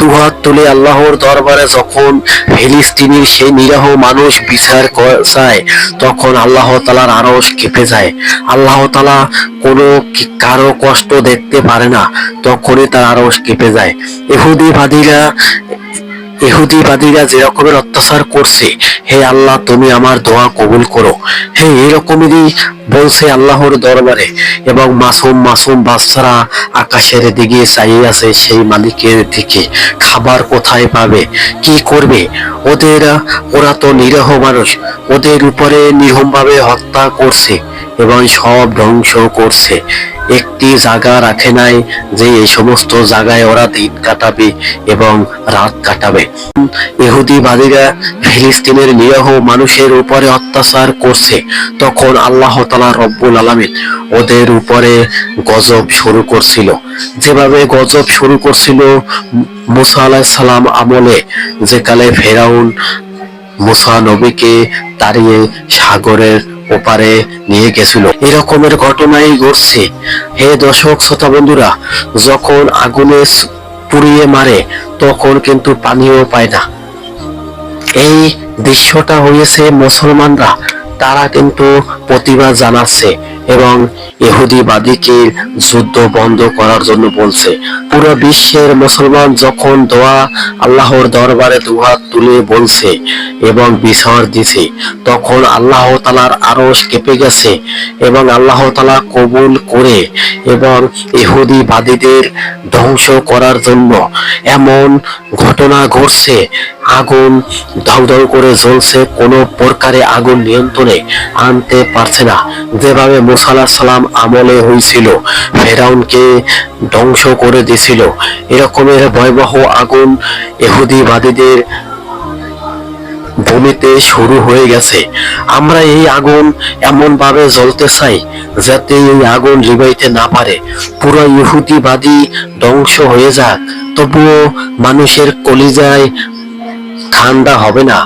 দুহাত তুলে আল্লাহর দরবারে যখন ফিলিস্তিনির সেই নিরহ মানুষ বিচার চায়, তখন আল্লাহ তালার আরস কেঁপে যায়। আল্লাহ তালা কোনো কারও কষ্ট দেখতে পারে না, তখনই তার আরস কেঁপে যায়। ইহুদিবাদীরা ইহুদিবাদীরা যে রকমের অত্যাচার করছে, হে আল্লাহ, তুমি আমার দোয়া কবুল করো। হে এরকমেরই বলছে আল্লাহর দরবারে এবং মাসুম মাসুম বাচ্চারা আকাশের দিকে চাই আছে সেই মালিকের দিকে। খাবার কোথায় পাবে? কি করবে? ওদের, ওরা তো নিরহ মানুষ। ওদের উপরে নিহমভাবে হত্যা করছে এবং সব ধ্বংস করছে। একটি জায়গা রাখে নাই যে এই সমস্ত জায়গায় ওরা দিন কাটাবে এবং রাত কাটাবে। ইহুদিবাদীরা ফিলিস্তিনের নিরহ মানুষের উপরে অত্যাচার করছে। তখন আল্লাহ তালা রব্বুল আলমিন ওদের উপরে গজব শুরু করছিল। যেভাবে গজব শুরু করছিল মুসা আলাহ সালাম আমলে, যে কালে ফেরাউন মুসা নবীকে তাড়িয়ে সাগরের ওপারে নিয়ে গেছিল। এরকমের ঘটনাই ঘটছে। হে দর্শক, শ্রোতা বন্ধুরা, যখন আগুনে পুড়িয়ে মারে, তখন কিন্তু পানিও পায় না। এই দৃশ্যটা হয়েছে মুসলমানরা। তারা কিন্তু প্রতিবাদ জানাচ্ছে। এবং ইহুদিবাদীকে যুদ্ধ বন্ধ করার জন্য বলছে। পুরো বিশ্বের মুসলমান যখন দোয়া আল্লাহর দরবারে দুহাত তুলে বলছে এবং বিচার দিছে, তখন আল্লাহ তালার আরস কেঁপে গেছে এবং আল্লাহ তালা কবুল করে এবং ইহুদিবাদীদের ধ্বংস করার জন্য এমন ঘটনা ঘটছে আগুন দাউ করে জ্বলছে, কোনো প্রকারে আগুন নিয়ন্ত্রণে আনতে পারছে না। যেভাবে মুসাল্লাহ সালাম আমলে হয়েছিল ফেরাউনকে ধ্বংস করে দিছিল, এরকমের ভয়াবহ আগুন এহুদিবাদীদের ভূমিতে শুরু হয়ে গেছে। আমরা এই আগুন এমন ভাবে জ্বলতে চাই, যাতে এই আগুন লিবাইতে না পারে। পুরো ইহুদিবাদী ধ্বংস হয়ে যাক, তবুও মানুষের কলিজায় ঠান্ডা হবে না।